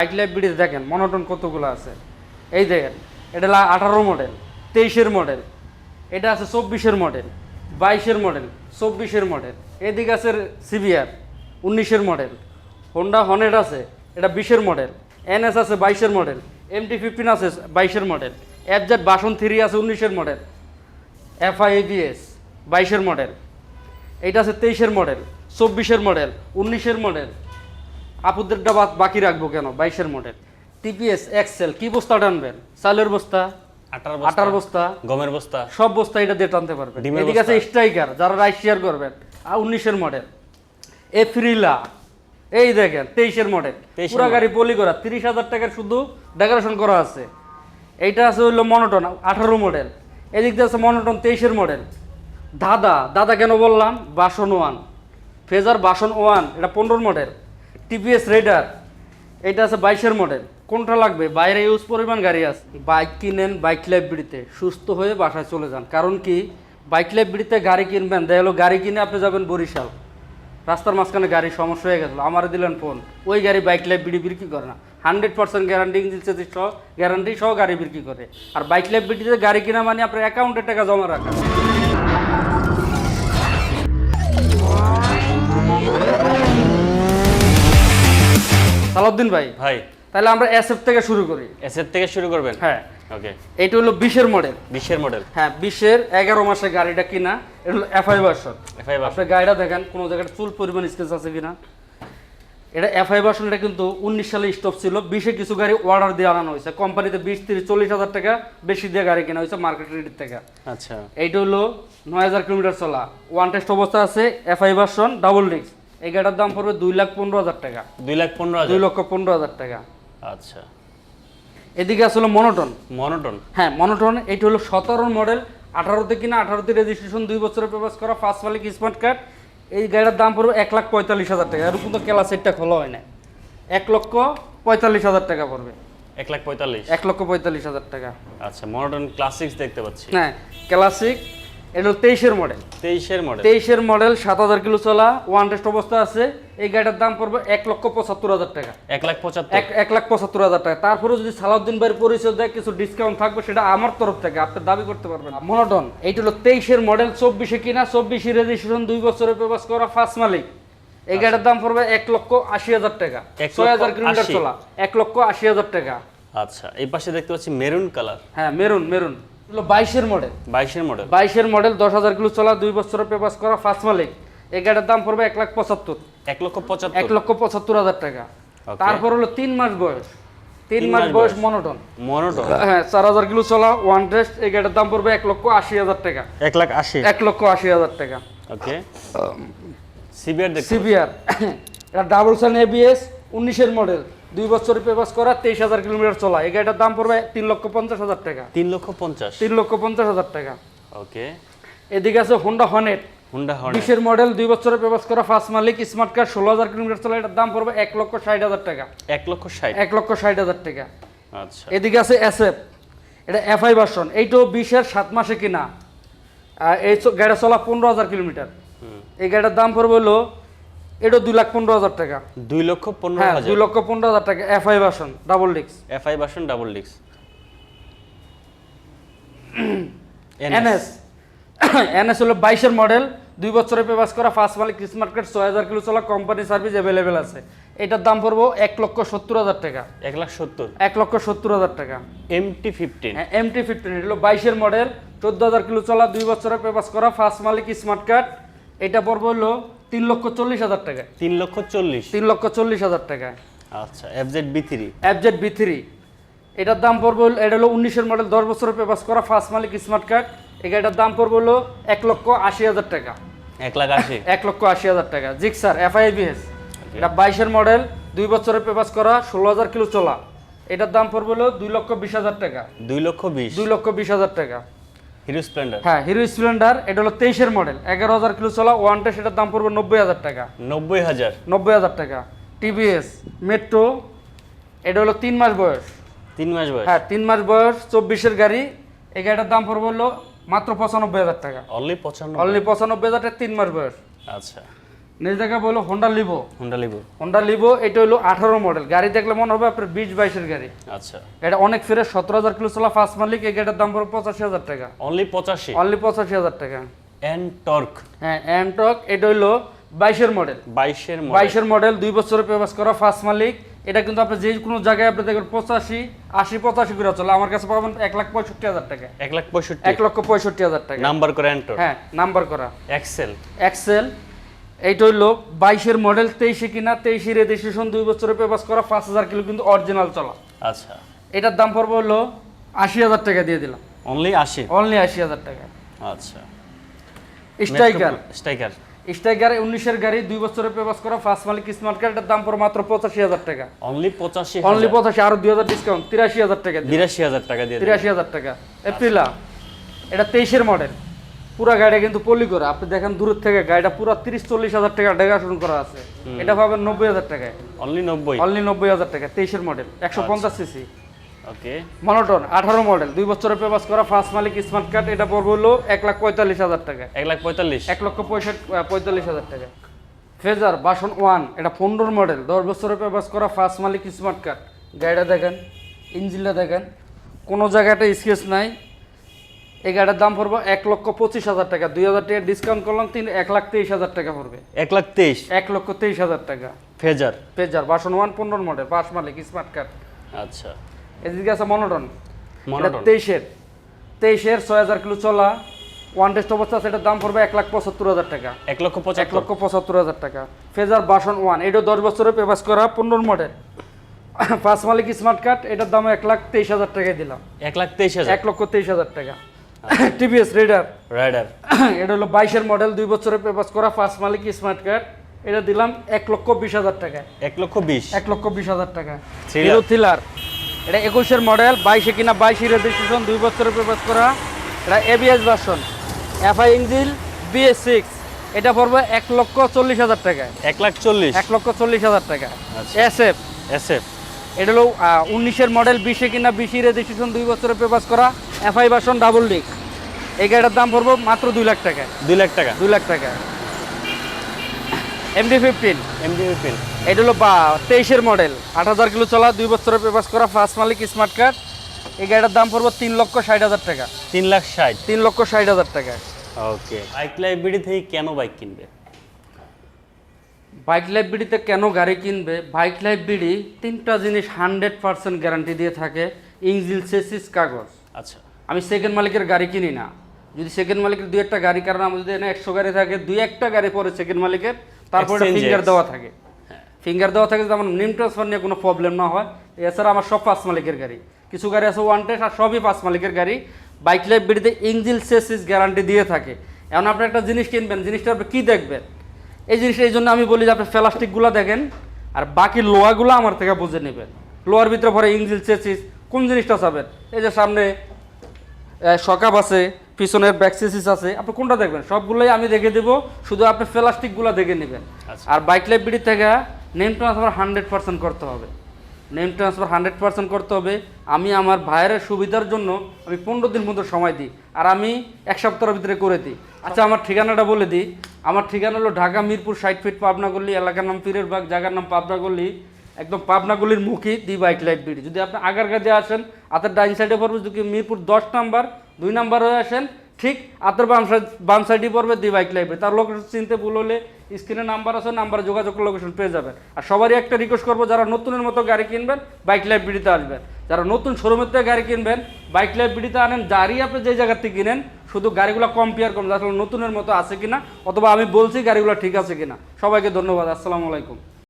Bike লাইব্রেরিতে দেখেন monotone কতগুলো আছে? এই দেখেন, এটা আঠারো মডেল তেইশের মডেল এটা আছে চব্বিশের মডেল বাইশের মডেল চব্বিশের মডেল এদিকে আছে সিবিআর উনিশের মডেল হোন্ডা হনেড আছে, এটা বিশের মডেল এনএস আছে বাইশের মডেল এমটি ফিফটিন আছে বাইশের model F FZ version three আছে উনিশের মডেল এফ আই এফআইবিএস বাইশের মডেল এইটা আছে তেইশের মডেল চব্বিশের মডেল উনিশের মডেল আপুদেরটা বাদ বাকি রাখব কেন? বাইশের মডেল। টিপিএস এক্সেল কি বস্তা টানবেন? চালের বস্তা আটার বস্তা গমের বস্তা। সব বস্তা এটা দিয়ে টানতে পারবেন। এদিকে আছে স্ট্রাইকার যারা রাইস শেয়ার করবেন। আর উনিশের মডেল এফ্রিলা। এই দেখেন তেইশের মডেল। 23 পুরা গাড়ি পলি করা তিরিশ হাজার টাকার শুধু ডেকোরেশন করা আছে। এইটা আছে হইল মনোটন আঠারো মডেল। এদিক দিয়ে আছে মনোটন তেইশের মডেল। দাদা দাদা কেন বললাম? বাসন ওয়ান। ফেজার বাসন ওয়ান এটা পনেরোর মডেল। টিপিএস রেডার এটা আছে বাইশের মডেল কোনটা লাগবে? বাইরে ইউজ পরিমাণ গাড়ি আছে। বাইক কিনেন, বাইক লাইব্রেরিতে সুস্থ হয়ে বাসায় চলে যান। কারণ কি? বাইক লাইব্রেরিতে গাড়ি কিনবেন। দেখা গাড়ি কিনে আপনি যাবেন বরিশাল। রাস্তার মাঝখানে গাড়ির সমস্যা হয়ে গেছিল আমার দিলেন ফোন ওই গাড়ি বাইক লাইব্রেরি বিক্রি করে না। হান্ড্রেড পার্সেন্ট গ্যারান্টি ইঞ্জিন সহ গ্যারান্টি সহ গাড়ি বিক্রি করে। আর বাইক লাইব্রেরিতে গাড়ি কিনা মানে আপনার অ্যাকাউন্টে টাকা জমা রাখা। সালাউদ্দিন ভাই ভাই। তাহলে আমরা এসএফ থেকে শুরু করি। এসের থেকে শুরু করবেন? হ্যাঁ। ওকে এটা হলো বিশের মডেল বিশের মডেল হ্যাঁ বিশের এগারো মাসে গাড়িটা কিনা এটা হলো এফআই ভার্সন এফআই আপনার গাড়িটা দেখেন কোনো জায়গায় চুল পরিমাণ স্কেচ আছে কিনা। এটা এফআই ভার্সন এটা কিন্তু উনিশ সালে স্টপ ছিল। বিশে কিছু গাড়ি অর্ডার দিয়ে আনানো হয়েছে। কোম্পানিতে বিশ তিরিশ চল্লিশ হাজার টাকা বেশি দিয়ে গাড়ি কেনা হয়েছে মার্কেট রেটের থেকে। আচ্ছা। এইটা হলো নয় হাজার কিলোমিটার চলা। ওয়ান টেস্ট অবস্থা আছে এফআই ভার্সন ডাবল ডিস্ক এই গাড়িটার দাম পড়বে দুই লাখ পনেরো হাজার টাকা। দুই লাখ পনেরো হাজার? দুই লক্ষ পনেরো হাজার টাকা। আচ্ছা। এদিকে আসলে মনোটন। মনোটন? হ্যাঁ মনোটন এইটা হলো সতেরো মডেল আঠারোতে কিনা আঠারোতে রেজিস্ট্রেশন দুই বছরের প্রবেশ করা ফার্স্ট মালিক স্মার্ট কার্ড এই গাড়ির দাম পড়বে এক লাখ পঁয়তাল্লিশ হাজার টাকা। এরকম তো কেলা সেটটা খোলা হয় না। এক লক্ষ পঁয়তাল্লিশ হাজার টাকা পড়বে। এক লাখ পঁয়তাল্লিশ? এক লক্ষ পঁয়তাল্লিশ হাজার টাকা। আচ্ছা মনোটন ক্লাসিক্স দেখতে পাচ্ছি। হ্যাঁ ক্লাসিক এটা হলো তেইশের মডেল তেইশের মডেল তেইশের মডেল সাত হাজার কিলো চলা ওয়ান টেস্ট অবস্থা আছে। এই গাড়িটার দাম পড়বে এক লক্ষ পঁচাত্তর হাজার টাকা। এক লাখ পঁচাত্তর। এক লাখ পঁচাত্তর হাজার টাকা। তারপরে যদি সালাউদ্দিন ভাইয়ের পরিচয় দেয় কিছু ডিসকাউন্ট থাকবে সেটা আমার তরফ থেকে। আপনি দাবি করতে পারবেন মনোটন এইটা হলো তেইশের মডেল চব্বিশে কিনা চব্বিশে রেজিস্ট্রেশন দুই বছরের পেপাস করা ফার্স্ট মালিক। এই গাড়ির দাম পড়বে এক লক্ষ আশি হাজার টাকা। ছয় হাজার কিলোমিটার চলা। এক লক্ষ আশি হাজার টাকা। আচ্ছা এই পাশে দেখতে পাচ্ছি মেরুন কালার। হ্যাঁ মেরুন মেরুন। হলো বাইশের মডেল বাইশের মডেল বাইশের মডেল দশ হাজার কিলো চলা দুই বছরের পেপাস করা ফার্স্ট মালিক। এই গাড়ির দাম পড়বে এক লাখ পঁচাত্তর। এক লক্ষ এক লক্ষ পঁচাত্তর হাজার টাকা। তারপর হলো তিন মাস বয়স। তিন মাস বয়স। মনোটন মনোটন হ্যাঁ চার হাজার কিলো চলা ওয়ান টেস্ট এই গাড়ির দাম পড়বে এক লক্ষ আশি হাজার টাকা। এক লাখ আশি। এক লক্ষ আশি হাজার টাকা। ওকে সিবিআর সিবিআর এটা ডাবল সান এবিএস উনিশের মডেল দুই বছরের পেপাস করা তেইশ হাজার কিলোমিটার চলা। এই গাড়িটার দাম পড়বে তিন লক্ষ পঞ্চাশ হাজার টাকা। তিন লক্ষ পঞ্চাশ? তিন লক্ষ পঞ্চাশ হাজার টাকা। ওকে। এদিকে আছে হোন্ডা হনেট হুন্ডা হর্ন বিশের মডেল দুই বছরের পেপাস করা ফার্স্ট মালিক স্মার্ট কার্ড ষোলো হাজার কিলোমিটার চলা এটার দাম পড়বে এক লক্ষ ষাট হাজার টাকা। এক লক্ষ ষাট? এক লক্ষ ষাট হাজার টাকা। আচ্ছা। এদিকে আছে এসএফ এটা এফআই ভার্সন এইটাও বিশের সাত মাসে কিনা। এই চ- গাড়ি চলা পনেরো হাজার কিলোমিটার। এই গাড়িটার দাম পড়বে হলো এটা দুই লাখ পনেরো হাজার টাকা। দুই লক্ষ পনেরো হ্যাঁ দুই লক্ষ পনেরো হাজার টাকা এফআই ভার্সন ডাবল ডিক্স এফআই বাসন ডাবল ডিক্স এনএস এনএস হলো বাইশের মডেল দুই বছরের পেপাস করা ফার্স্ট মালিক স্মার্ট কার্ড ছয় হাজার কিলো চলা কোম্পানি সার্ভিস অ্যাভেলেবেল আছে। এটার দাম পড়ব এক লক্ষ সত্তর হাজার টাকা। এক লাখ সত্তর। এক লক্ষ সত্তর হাজার টাকা। এমটি ফিফটিন এমটি ফিফটিন এটা হলো বাইশের মডেল চোদ্দ হাজার কিলো চলা দুই বছরের পেপাস করা ফার্স্ট মালিক স্মার্ট কার্ড এটা পড়বে হলো তিন লক্ষ চল্লিশ হাজার টাকা। তিন লক্ষ চল্লিশ। তিন লক্ষ চল্লিশ হাজার টাকা। আচ্ছা FZ B three FZ B three এটার দাম পড়বে এটা হলো উনিশের মডেল দশ বছরের পেপাস করা ফার্স্ট মালিক স্মার্ট কার্ড এই গাড়িটার দাম পড়বে হলো এক লক্ষ আশি হাজার টাকা। এক লাখ আশি। এক লক্ষ আশি হাজার টাকা। জিক্সার এফআইবিএস এটা বাইশের মডেল দুই বছরের পেপাস করা ষোলো হাজার কিলো চলা। এটার দাম পড়বে হলো দুই লক্ষ বিশ হাজার টাকা। দুই লক্ষ বিশ। দুই লক্ষ বিশ হাজার টাকা। হিরো স্প্লেন্ডার হ্যাঁ হিরো স্প্লেন্ডার এটা হলো তেইশের মডেল এগারো হাজার কিলো চলা ওয়ানটা সেটার দাম পড়বে নব্বই হাজার টাকা। নব্বই হাজার? নব্বই হাজার টাকা। টিভিএস মেট্রো এটা হলো তিন মাস বয়স। তিন মাস বয়স? হ্যাঁ তিন মাস বয়স চব্বিশের গাড়ি। এই গাড়িটার দাম পড়বে হলো মাত্র পঁচানব্বই হাজার টাকা। অনলি পঁচানব্বই? অনলি পঁচানব্বই হাজার টাকা তিন মাস বয়স। আচ্ছা। নেক্সট দেখা বলল Honda Livo Honda Livo Honda Livo এটা হলো আঠারো মডেল গাড়ি দেখলে মনে হবে আপনার বিশ বাইশের গাড়ি। আচ্ছা। এটা অনেক ফিরে সতেরো হাজার কিলো চলা ফার্স্ট মালিক এই গাড়িটার দাম পড়বে পঁচাশি হাজার টাকা। অনলি পঁচাশি? অনলি পঁচাশি হাজার টাকা। এন টর্ক হ্যাঁ অ্যান্টক এটা হলো বাইশের মডেল বাইশের বাইশের মডেল দুই বছরের পেপাস করা ফার্স্ট মালিক। এটা কিন্তু আপনি যে কোনো জায়গায় আপনি দেখবেন পঁচাশি আশি পঁচাশি করে চলে। আমার কাছে পাবেন এক লাখ পঁয়ষট্টি হাজার টাকা। এক লাখ পঁয়ষট্টি? এক লক্ষ পঁয়ষট্টি হাজার টাকা। নাম্বার করে এন্টর হ্যাঁ নাম্বার করা। এক্সেল এক্সেল এইটা হইল বাইশের মডেল তেইশে কিনা তেইশে রেজিস্ট্রেশন দুই বছরের পেপাস করা পাঁচ হাজার কিলো কিন্তু অরিজিনাল চলা। আচ্ছা। এটার দাম পড়বে হলো আশি হাজার টাকা দিয়ে দিলাম। অনলি আশি? অনলি আশি হাজার টাকা। আচ্ছা। স্ট্রাইকার স্ট্রাইকার স্ট্রাইকার উনিশের গাড়ি দুই বছরের পেপাস করা ফার্স্ট মালিক স্মার্ট কার্ড এটার দাম পড়বে মাত্র পঁচাশি হাজার টাকা। অনলি পঁচাশি অনলি পঁচাশি আরও দুই হাজার ডিসকাউন্ট তিরাশি হাজার টাকা তিরাশি হাজার টাকা দিয়ে তিরাশি হাজার টাকা। এপ্রিলা এটা তেইশের মডেল পুরা গাড়িটা কিন্তু পলি করা। আপনি দেখেন দূর থেকে গাড়িটা পুরো তিরিশ চল্লিশ হাজার টাকা ডেকাশন করা আছে। এটা পাবেন নব্বই হাজার টাকায়। অনলি নব্বই? অনলি নব্বই হাজার টাকা তেইশের মডেল একশো পঞ্চাশ সিসি ওকে মনোটন আঠারো মডেল দুই বছরের পেপাস করা ফার্স্ট মালিক স্মার্ট কার্ড এটা পড়বে হলো এক লাখ পঁয়তাল্লিশ হাজার টাকা। এক লাখ পঁয়তাল্লিশ? এক লক্ষ পঁয়ষট্টি পঁয়তাল্লিশ হাজার টাকা। ফেজার বাসন ওয়ান এটা পনেরো মডেল দশ বছরের পেপাস করা ফার্স্ট মালিক স্মার্ট কার্ড গাড়িটা দেখেন ইঞ্জিনটা দেখেন কোনো জায়গাটা স্কেচ নাই। এই গাড়ির দাম পড়বে এক লক্ষ পঁচিশ হাজার টাকা। দুই হাজার টাকা ডিসকাউন্ট করলাম তিন এক লাখ তেইশ হাজার টাকা পড়বে। এক লাখ তেইশ? এক লক্ষ তেইশ হাজার টাকা। ফেজার? ফেজার বাসন ওয়ান পনেরো মডেল পাঁচ মালিক স্মার্ট কার্ড আচ্ছা। এদিকে আছে মনোটন তেইশের। তেইশের ছয় হাজার কিলো চলা। ওয়ান টেস্ট অবস্থা সেটার দাম পড়বে এক লাখ পঁচাত্তর হাজার টাকা। এক লক্ষ এক লক্ষ পঁচাত্তর হাজার টাকা। ফেজার বাসন ওয়ান এটা দশ বছরের পেপাস করা পনেরো মডেল পাঁচ মালিক স্মার্ট কার্ড এটার দাম এক লাখ তেইশ হাজার টাকায় দিলাম। এক লাখ তেইশ হাজার? এক লক্ষ তেইশ হাজার টাকা। টিভিএস রেডার রাইডার এটা হলো বাইশের মডেল দুই বছরের পেপাস করা ফার্স্ট মালিক স্মার্ট কার্ড এটা দিলাম এক লক্ষ বিশ হাজার টাকা। এক লক্ষ বিশ? এক লক্ষ বিশ হাজার টাকা। হিরো থ্রিলার এটা একুশের মডেল বাইশে কিনা বাইশে রেজিস্ট্রেশন দুই বছরের পেপাস করা এটা ABS version FI engine BS six এটা পড়বে এক লক্ষ চল্লিশ হাজার টাকা। এক লাখ চল্লিশ? এক লক্ষ চল্লিশ হাজার টাকা। এস এফ এস এফ এটা হলো উনিশের মডেল বিশে কিনা বিশে রেজিস্ট্রেশন দুই বছরের পেপাস করা এফআই বাসন ডাবল ডিক। এই গাড়িটার দাম পড়বে মাত্র দুই লাখ টাকা। দুই লাখ টাকা। দুই লাখ টাকা। MT fifteen. MT fifteen. এটা হলো বা তেইশের মডেল। আট হাজার কিলো চলা দুই বছরের পেপাস করা ফার্স্ট মালিক স্মার্ট কার্ড এই গাড়িটার দাম পড়বে তিন লক্ষ ষাট হাজার টাকা। তিন লাখ ষাট। তিন লক্ষ ষাট হাজার টাকা। ওকে। বাইক লাইব্রেরি থেকে কেন বাইক কিনবে? বাইক লাইব্রেরিতে কেন গাড়ি কিনবে? বাইক লাইব্রেরি তিনটা জিনিস হান্ড্রেড পার্সেন্ট গ্যারান্টি দিয়ে থাকে। ইঞ্জিল সেসিস কাগজ। আচ্ছা। আমি সেকেন্ড মালিকের গাড়ি কিনি না। যদি সেকেন্ড মালিকের দুই একটা গাড়ি কারণ আমার যদি একশো গাড়ি থাকে দুই একটা গাড়ি পরে সেকেন্ড মালিকের তারপরে ফিঙ্গার দেওয়া থাকে। ফিঙ্গার দেওয়া থাকে যাতে আমার নেম ট্রান্সফার নিয়ে কোনো প্রবলেম না হয়। এছাড়া আমার সব পাঁচ মালিকের গাড়ি। কিছু গাড়ি আছে ওয়ান টেস্ট আর সবই পাঁচ মালিকের গাড়ি। বাইক লাইব্রেরিতে ইঞ্জিল সেসিস গ্যারান্টি দিয়ে থাকে। এখন আপনি একটা জিনিস কিনবেন জিনিসটা আপনি কী দেখবেন? এই জিনিসটা এই জন্য আমি বলি যে আপনি প্লাস্টিকগুলো দেখেন আর বাকি লোহাগুলো আমার থেকে বুঝে নেবেন। লোয়ার ভিতরে পরে ইঞ্জিল সেসিস কোন জিনিসটা চাবেন? এই যে সামনে সকাপ আছে পিছনের ব্যাকসিস আছে। আপনি কোনটা দেখবেন? সবগুলোই আমি দেখে দেবো। শুধু আপনি প্লাস্টিকগুলো দেখে নেবেন। আচ্ছা। আর বাইক লাইব্রেরি থেকে নেম ট্রান্সফার হান্ড্রেড পার্সেন্ট করতে হবে। নেম ট্রান্সফার হান্ড্রেড পার্সেন্ট করতে হবে। আমি আমার ভাইয়ের সুবিধার জন্য আমি পনেরো দিন মতো সময় দিই। আর আমি এক সপ্তাহের ভিতরে করে দিই। আচ্ছা আমার ঠিকানাটা বলে দিই। আমার ঠিকানা হলো ঢাকা মিরপুর ষাট ফিট পাবনাগল্লি এলাকার নাম পীরের বাগ জায়গার নাম পাবনা গল্লি একদম পাবনাগুলির মুখী দি বাইক লাইব্রেরি। যদি আপনি আগার কাজে আসেন হাতের ডাইন সাইডে পড়বে, যদি মিরপুর দশ নাম্বার, দুই নাম্বার হয়ে আসেন, ঠিক হাতের বাম সাইড বাম সাইডে পড়বে দি বাইক লাইব্রেরি। তার লোকেশন চিনতে ভুল হলে স্ক্রিনে নাম্বার আছে, নাম্বারে যোগাযোগ লোকেশন পেয়ে যাবেন। আর সবারই একটা রিকোয়েস্ট করব, যারা নতুনের মতো গাড়ি কিনবেন, বাইক লাইব্রেরিতে আসবেন। যারা নতুন শোরুমের থেকে গাড়ি কিনবেন, বাইক লাইব্রেরিতে আনেন গাড়ি আপনি যে জায়গার থেকে কিনেন, শুধু গাড়িগুলো কম্পেয়ার করুন আসলে নতুনের মতো আছে কিনা, অথবা আমি বলছি গাড়িগুলো ঠিক আছে কিনা। সবাইকে ধন্যবাদ, আসসালামু আলাইকুম।